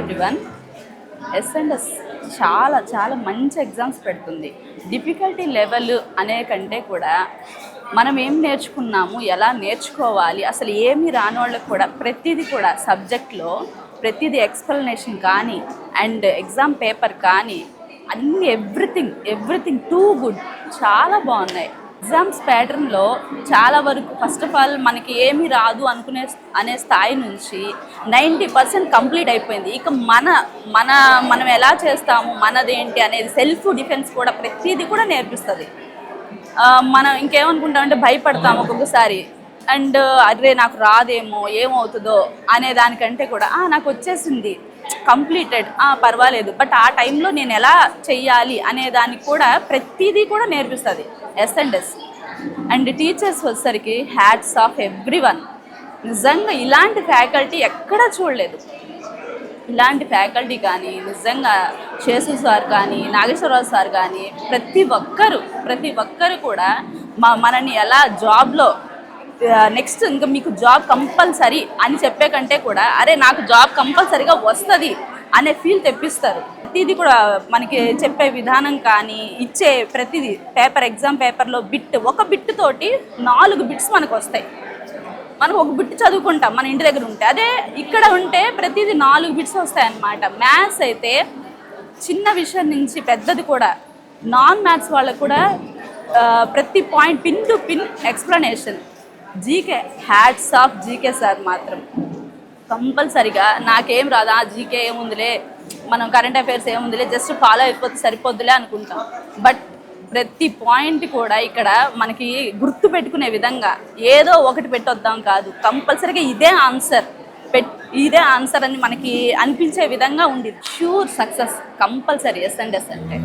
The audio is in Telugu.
ఎవ్రీవన్ ఎస్ అండ్ ఎస్ చాలా చాలా మంచి ఎగ్జామ్స్ పెడుతుంది. డిఫికల్టీ లెవెల్ అనే కంటే కూడా మనం ఏం నేర్చుకున్నాము ఎలా నేర్చుకోవాలి అసలు ఏమి రాని వాళ్ళకి కూడా ప్రతిదీ కూడా సబ్జెక్ట్లో ప్రతిదీ ఎక్స్ప్లెనేషన్ కానీ అండ్ ఎగ్జామ్ పేపర్ కానీ అన్ని ఎవ్రీథింగ్ ఎవ్రీథింగ్ టూ గుడ్ చాలా బాగున్నాయి. ఎగ్జామ్స్ ప్యాటర్న్లో చాలా వరకు ఫస్ట్ ఆఫ్ ఆల్ మనకి ఏమి రాదు అనుకునే అనే స్థాయి నుంచి నైంటీ పర్సెంట్ కంప్లీట్ అయిపోయింది. ఇక మన మన మనం ఎలా చేస్తాము మనదేంటి అనేది సెల్ఫ్ డిఫెన్స్ కూడా ప్రతిదీ కూడా నేర్పిస్తుంది. మనం ఇంకేమనుకుంటామంటే భయపడతాము ఒక్కొక్కసారి. అండ్ అదే నాకు రాదేమో ఏమవుతుందో అనే దానికంటే కూడా నాకు వచ్చేసింది. కంప్లీటెడ్. పర్వాలేదు. బట్ ఆ టైంలో నేను ఎలా చెయ్యాలి అనే దానికి కూడా ప్రతిదీ కూడా నేర్పిస్తుంది. S and S and teachers వచ్చేసరికి హ్యాట్స్ ఆఫ్ ఎవ్రీ వన్ నిజంగా ఇలాంటి ఫ్యాకల్టీ ఎక్కడా చూడలేదు. ఇలాంటి ఫ్యాకల్టీ కానీ నిజంగా చేసు సార్ కానీ నాగేశ్వరరావు సార్ కానీ ప్రతి ఒక్కరు ప్రతి ఒక్కరు కూడా మా మనని ఎలా జాబ్లో నెక్స్ట్ ఇంకా మీకు జాబ్ కంపల్సరీ అని చెప్పే కంటే కూడా అరే నాకు జాబ్ కంపల్సరీగా వస్తుంది అనే ఫీల్ తెప్పిస్తారు. ప్రతిదీ కూడా మనకి చెప్పే విధానం కానీ ఇచ్చే ప్రతిదీ పేపర్ ఎగ్జామ్ పేపర్లో బిట్ ఒక బిట్ తోటి నాలుగు బిట్స్ మనకు వస్తాయి. మనం ఒక బిట్ చదువుకుంటాం మన ఇంటి దగ్గర ఉంటే. అదే ఇక్కడ ఉంటే ప్రతిదీ నాలుగు బిట్స్ వస్తాయన్నమాట. మ్యాథ్స్ అయితే చిన్న విషయం నుంచి పెద్దది కూడా నాన్ మ్యాథ్స్ వాళ్ళకు కూడా ప్రతి point pin to pin explanation GK hats off GK sir మాత్రం. కంపల్సరిగా నాకేం రాదా. జీకే ఏముందిలే మనం కరెంట్ అఫైర్స్ ఏముందిలే జస్ట్ ఫాలో అయిపోతే సరిపోద్దులే అనుకుంటాం. బట్ ప్రతి పాయింట్ కూడా ఇక్కడ మనకి గుర్తు పెట్టుకునే విధంగా ఏదో ఒకటి పెట్టొద్దాం కాదు. కంపల్సరీగా ఇదే ఆన్సర్ పెట్ ఇదే ఆన్సర్ అని మనకి అనిపించే విధంగా ఉంది sure success compulsory. S and S అంటే.